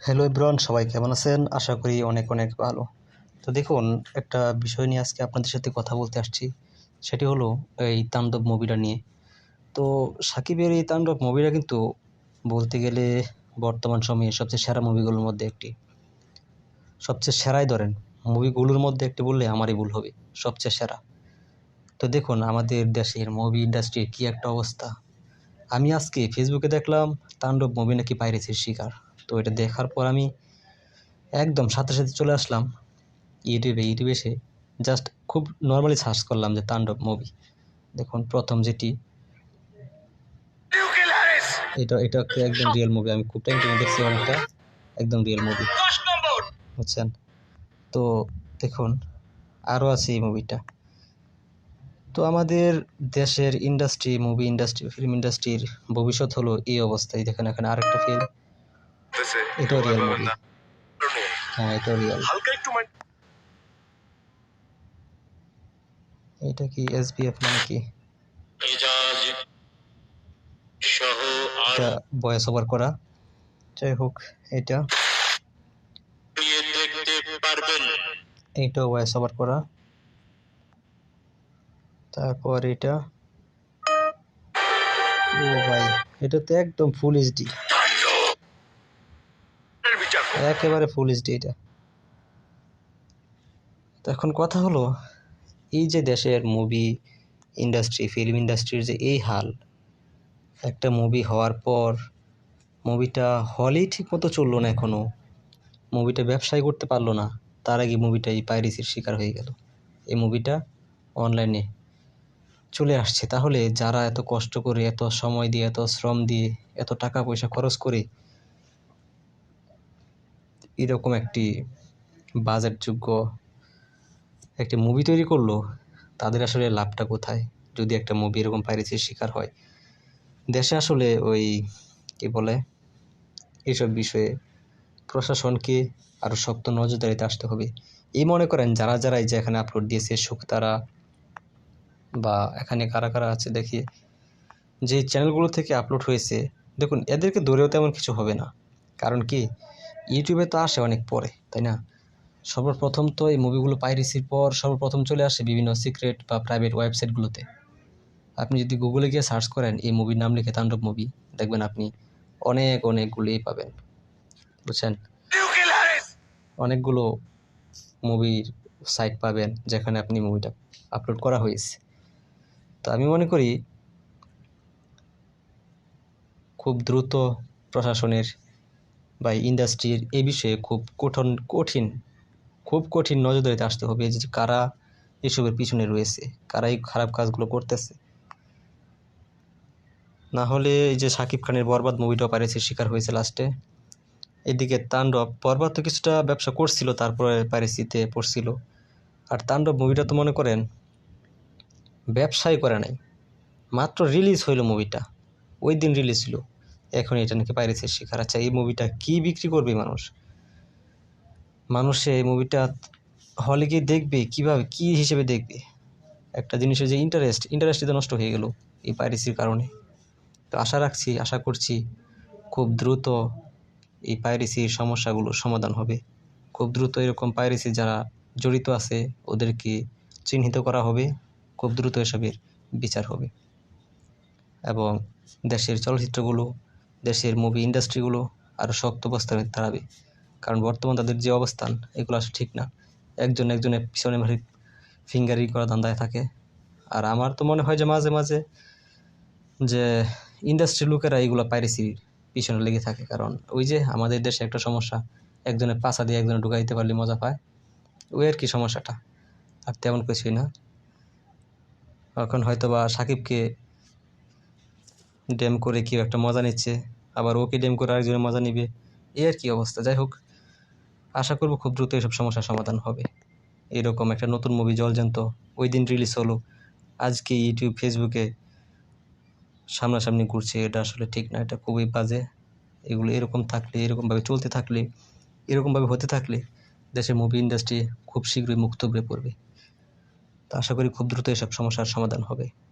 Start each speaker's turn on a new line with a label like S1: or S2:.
S1: Hello এব্রন সবাই কেমন আছেন? আশা করি অনেক অনেক ভালো। তো দেখুন, একটা বিষয় নিয়ে আজকে আপনাদের সাথে কথা বলতে আসছি। সেটি হলো এই তাণ্ডব মুভিটা নিয়ে। তো সাকিবের এই তাণ্ডব মুভিটা কিন্তু বলতে গেলে বর্তমান সময়ে সবচেয়ে সেরা মুভিগুলোর মধ্যে একটি। সবচেয়ে সেরাই ধরেন মুভিগুলোর মধ্যে একটি বললে আমারই ভুল হবে, সবচেয়ে সেরা। তো দেখুন, আমাদের দেশের মুভি ইন্ডাস্ট্রির কী একটা অবস্থা। আমি আজকে ফেসবুকে দেখলাম, তাণ্ডব মুভি নাকি পাইরেসির শিকার। তো এটা দেখার পর আমি একদম সাথে সাথে চলে আসলাম ইউটিউবে ইউটিউবে এসে জাস্ট খুব নর্মালি সার্চ করলাম যে তাণ্ডব মুভি দেখুন, প্রথম যেটি, এটা এটা একদম রিয়েল মুভি আমি খুব টাইম দেখছি অনেকটা একদম রিয়েল মুভি বুঝছেন? তো দেখুন আরও আছে এই মুভিটা তো আমাদের দেশের ইন্ডাস্ট্রি মুভি ইন্ডাস্ট্রি ফিল্ম ইন্ডাস্ট্রির ভবিষ্যৎ হলো এই অবস্থায়। দেখেন, এখানে আরেকটা ফিল্ম এটাও রিয়েল মুভি হ্যাঁ এটাও রিয়েল
S2: হালকা একটু মাইন্ড
S1: এটা কি এসবিএফ মানে কি? এটা ভয়েস ওভার করা। যাই হোক এটা।
S2: নিয়ে দেখতে পারবেন।
S1: এইটাও ভয়েস ওভার করা। তারপর এটা। ও ভাই এটা তো একদম ফুল এইচডি। একেবারে ফুল এইচডি এটা। তো এখন কথা হলো, এই যে দেশের মুভি ইন্ডাস্ট্রি ফিল্ম ইন্ডাস্ট্রির যে এই হাল, একটা মুভি হওয়ার পর মুভিটা হলেই ঠিকমতো চলল না এখনও মুভিটা ব্যবসায় করতে পারল না, তার আগে মুভিটা এই পাইরেসির শিকার হয়ে গেল। এই মুভিটা অনলাইনে চলে আসছে। তাহলে যারা এত কষ্ট করে, এত সময় দিয়ে, এত শ্রম দিয়ে, এত টাকা পয়সা খরচ করে এরকম একটি বাজেটযোগ্য একটি মুভি তৈরি করল, তাদের আসলে লাভটা কোথায়? যদি একটা মুভি এরকম পাইরেসির শিকার হয়। দেশে আসলে ওই, কি বলে এইসব বিষয়ে প্রশাসনকে আরও শক্ত নজরদারিতে আসতে হবে। এই মনে করেন যারা যারা এই যে এখানে আপলোড দিয়েছে, শুক্তারা বা এখানে কারা কারা আছে দেখি যে চ্যানেলগুলো থেকে আপলোড হয়েছে, দেখুন, এদেরকে ধরেও তেমন কিছু হবে না। কারণ কি? ইউটিউবে তো আসে অনেক পরে, তাই না? সর্বপ্রথম তো এই মুভিগুলো পাইরেসির পর সর্বপ্রথম চলে আসে বিভিন্ন সিক্রেট বা প্রাইভেট ওয়েবসাইটগুলোতে আপনি যদি গুগলে গিয়ে সার্চ করেন এই মুভির নাম লিখে তাণ্ডব মুভি দেখবেন আপনি অনেক অনেকগুলোই পাবেন, বুঝছেন? অনেকগুলো মুভির সাইট পাবেন যেখানে আপনি মুভিটা আপলোড করা হয়েছে। তো আমি মনে করি খুব দ্রুত প্রশাসনের বা ইন্ডাস্ট্রির এ বিষয়ে খুব কঠিন কঠিন, খুব কঠিন নজরদারিতে আসতে হবে যে কারা এসবের পিছনে রয়েছে কারা এই খারাপ কাজগুলো করতেছে। না হলে এই যে শাকিব খানের বরবাদ মুভিটাও পাইরেসির শিকার হয়েছে লাস্টে এদিকে তাণ্ডব, বরবাদ তো কিছুটা ব্যবসা করছিল, তারপরে পাইরেসিতে পড়ছিল। আর তাণ্ডব মুভিটা তো মনে করেন ব্যবসাই করে নাই। মাত্র রিলিজ হইল মুভিটা ওই দিন রিলিজ ছিল। এখন এটা নাকি পাইরেসির শিকার। আচ্ছা এই মুভিটা কি বিক্রি করবে মানুষ? মানুষে এই মুভিটা হলে গিয়ে দেখবে, কীভাবে, কি হিসেবে দেখবে? একটা জিনিসের যে ইন্টারেস্ট ইন্টারেস্টই তো নষ্ট হয়ে গেল এই পাইরেসির কারণে। তো আশা রাখছি, আশা করছি খুব দ্রুত এই পাইরেসির সমস্যাগুলোর সমাধান হবে। খুব দ্রুত এরকম পাইরেসি যারা জড়িত আছে, ওদেরকে চিহ্নিত করা হবে। খুব দ্রুত এসবের বিচার হবে। এবং দেশের চলচ্চিত্রগুলো দেশের মুভি ইন্ডাস্ট্রিগুলো আরও শক্ত অবস্থানে দাঁড়াবে। কারণ বর্তমান তাদের যে অবস্থান, এগুলো আসলে ঠিক না। একজন একজনের পিছনে ফিঙ্গারি করা ধান্দায় থাকে। আর আমার তো মনে হয় যে মাঝে মাঝে যে ইন্ডাস্ট্রির লোকেরা এইগুলো পাইরেসির পিছনে লেগে থাকে। কারণ ওই যে আমাদের দেশে একটা সমস্যা, একজনের পাশা দিয়ে একজনে ঢুকাই দিতে পারলে মজা পায়। ওই আর কি সমস্যাটা। আর তেমন কিছুই না। এখন হয়তো বা সাকিবকে ডেম করে কেউ একটা মজা নিচ্ছে, আবার ওকে ডেম করে আরেকজনের মজা নিবে, এই আর কি অবস্থা। যাই হোক, আশা করব খুব দ্রুত এসব সমস্যার সমাধান হবে। এরকম একটা নতুন মুভি জলজান্ত, ওই দিন রিলিজ হলো। আজকে ইউটিউব ফেসবুকে সামনাসামনি ঘুরছে, এটা আসলে ঠিক না, এটা খুবই বাজে। এগুলো এরকম থাকলে, এরকমভাবে চলতে থাকলে, এরকমভাবে হতে থাকলে দেশের মুভি ইন্ডাস্ট্রি খুব শীঘ্রই মুক্ত হয়ে পড়বে। তো আশা করি খুব দ্রুত এসব সমস্যার সমাধান হবে।